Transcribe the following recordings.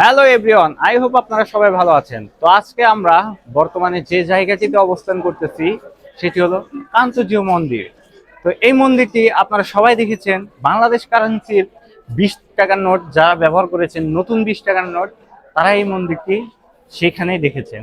Hello everyone I hope আপনারা সবাই ভালো আছেন। তো আজকে আমরা বর্তমানে যে জায়গাটিতে অবস্থান করতেছি, সেটি হলো কান্তজিউ মন্দির। তো এই মন্দিরটি আপনারা সবাই দেখেছেন। বাংলাদেশ কারেন্সির বিশ টাকার নোট যারা ব্যবহার করেছেন, নতুন বিশ টাকার নোট, তারা এই মন্দিরটি সেখানেই দেখেছেন।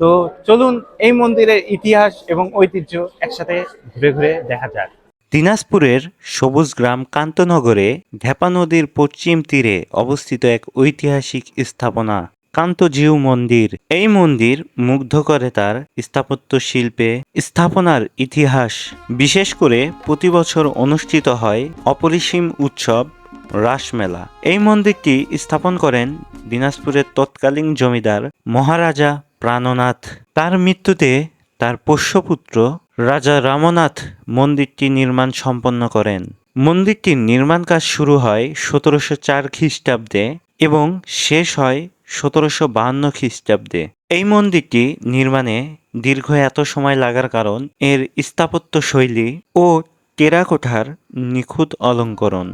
তো চলুন এই মন্দিরের ইতিহাস এবং ঐতিহ্য একসাথে ঘুরে ঘুরে দেখা যাক। দিনাজপুরের সবুজ গ্রাম কান্তনগরে ঢেপা নদীর পশ্চিম তীরে অবস্থিত এক ঐতিহাসিক স্থাপনা, কান্তজিউ মন্দির। এই মন্দির মুগ্ধ করে তার স্থাপত্য শিল্পে স্থাপনার ইতিহাস। বিশেষ করে প্রতি বছর অনুষ্ঠিত হয় অপরিসীম উৎসব রাসমেলা এই মন্দিরটি স্থাপন করেন দিনাজপুরের তৎকালীন জমিদার মহারাজা প্রাণনাথ। তার মৃত্যুতে তার পোষ্যপুত্র রাজা রামনাথ মন্দিরটি নির্মাণ সম্পন্ন করেন। মন্দিরটির নির্মাণ কাজ শুরু হয় সতেরোশো চার খ্রিস্টাব্দে এবং শেষ হয় সতেরোশো বাহান্ন খ্রিস্টাব্দে। এই মন্দিরটি নির্মাণে দীর্ঘ এত সময় লাগার কারণ এর স্থাপত্য শৈলী ও টেরাকোঠার নিখুঁত অলঙ্করণ।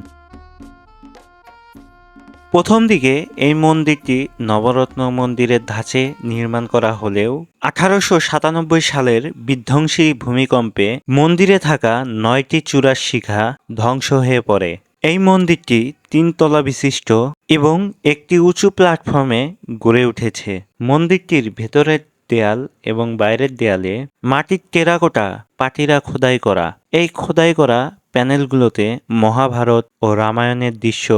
প্রথম দিকে এই মন্দিরটি নবরত্ন মন্দিরের ধাঁচে নির্মাণ করা হলেও আঠারোশো সাতানব্বই সালের বিধ্বংসী ভূমিকম্পে মন্দিরে থাকা নয়টি চূড়ার শিখা ধ্বংস হয়ে পড়ে। এই মন্দিরটি তিনতলা বিশিষ্ট এবং একটি উঁচু প্ল্যাটফর্মে গড়ে উঠেছে। মন্দিরটির ভেতরের দেয়াল এবং বাইরের দেয়ালে মাটির টেরাকোটা পাটিরা খোদাই করা। এই খোদাই করা প্যানেলগুলোতে মহাভারত ও রামায়ণের দৃশ্য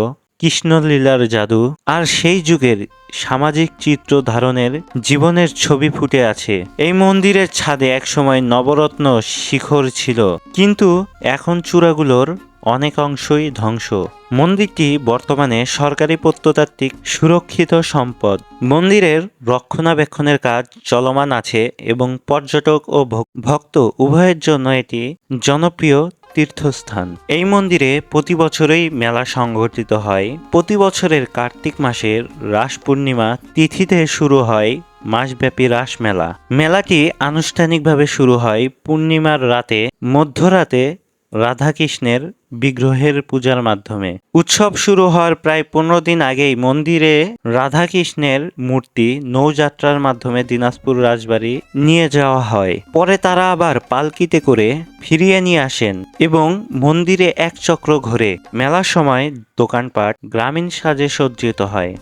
কৃষ্ণলীলার জাদু আর সেই যুগের সামাজিক চিত্র ধারণের জীবনের ছবি ফুটে আছে। এই মন্দিরের ছাদে একসময় নবরত্ন শিখর ছিল, কিন্তু এখন চূড়াগুলোর অনেক অংশই ধ্বংস। মন্দিরটি বর্তমানে সরকারি প্রত্নতাত্ত্বিক সুরক্ষিত সম্পদ। মন্দিরের রক্ষণাবেক্ষণের কাজ চলমান আছে এবং পর্যটক ও ভক্ত উভয়ের জন্য এটি জনপ্রিয় তীর্থস্থান। এই মন্দিরে প্রতি বছরই মেলা সংঘটিত হয়। প্রতি বছরের কার্তিক মাসের রাস পূর্ণিমা তিথিতে শুরু হয় মাসব্যাপী রাস মেলা। মেলাটি আনুষ্ঠানিকভাবে শুরু হয় পূর্ণিমার রাতে, মধ্যরাতে রাধাকৃষ্ণের বিগ্রহের পূজার মাধ্যমে। উৎসব শুরু হওয়ার প্রায় পনেরো দিন আগেই মন্দিরে রাধাকৃষ্ণের মূর্তি নৌযাত্রার মাধ্যমে দিনাজপুর রাজবাড়ি নিয়ে যাওয়া হয়। পরে তারা আবার পালকিতে করে ফিরিয়ে নিয়ে আসেন এবং মন্দিরে এক চক্র ঘোরে। মেলার সময় দোকানপাট গ্রামীণ সাজে সজ্জিত হয়।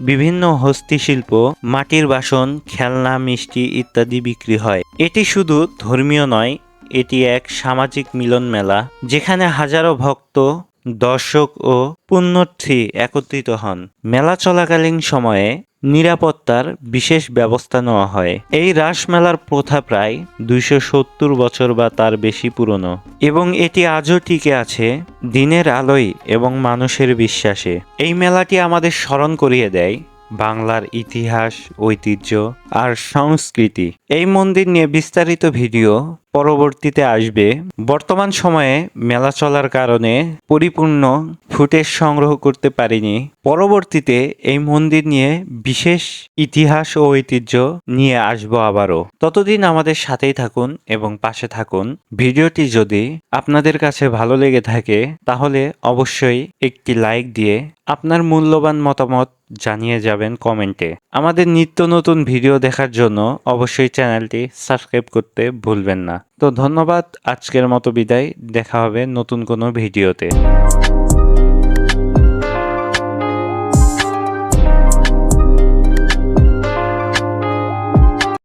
বিভিন্ন হস্তশিল্প, মাটির বাসন, খেলনা, মিষ্টি ইত্যাদি বিক্রি হয়। এটি শুধু ধর্মীয় নয় এটি এক সামাজিক মিলন মেলা যেখানে হাজারো ভক্ত, দর্শক ও পুণ্যার্থী একত্রিত হন। মেলা চলাকালীন সময়ে নিরাপত্তার বিশেষ ব্যবস্থা নেওয়া হয়। এই রাসমেলার প্রথা প্রায় দুইশো সত্তর বছর বা তার বেশি পুরনো এবং এটি আজও টিকে আছে দিনের আলোয় এবং মানুষের বিশ্বাসে। এই মেলাটি আমাদের স্মরণ করিয়ে দেয় বাংলার ইতিহাস, ঐতিহ্য আর সংস্কৃতি। এই মন্দির নিয়ে বিস্তারিত ভিডিও পরবর্তীতে আসবে। বর্তমান সময়ে মেলা চলার কারণে পরিপূর্ণ ফুটেজ সংগ্রহ করতে পারিনি। পরবর্তীতে এই মন্দির নিয়ে বিশেষ ইতিহাস ও ঐতিহ্য নিয়ে আসব আবারও। ততদিন আমাদের সাথেই থাকুন এবং পাশে থাকুন। ভিডিওটি যদি আপনাদের কাছে ভালো লেগে থাকে, তাহলে অবশ্যই একটি লাইক দিয়ে আপনার মূল্যবান মতামত জানিয়ে যাবেন কমেন্টে। আমাদের নিত্য নতুন ভিডিও দেখার জন্য অবশ্যই চ্যানেলটি সাবস্ক্রাইব করতে ভুলবেন না। তো ধন্যবাদ, আজকের মতো বিদায়। দেখা হবে নতুন কোনো ভিডিওতে।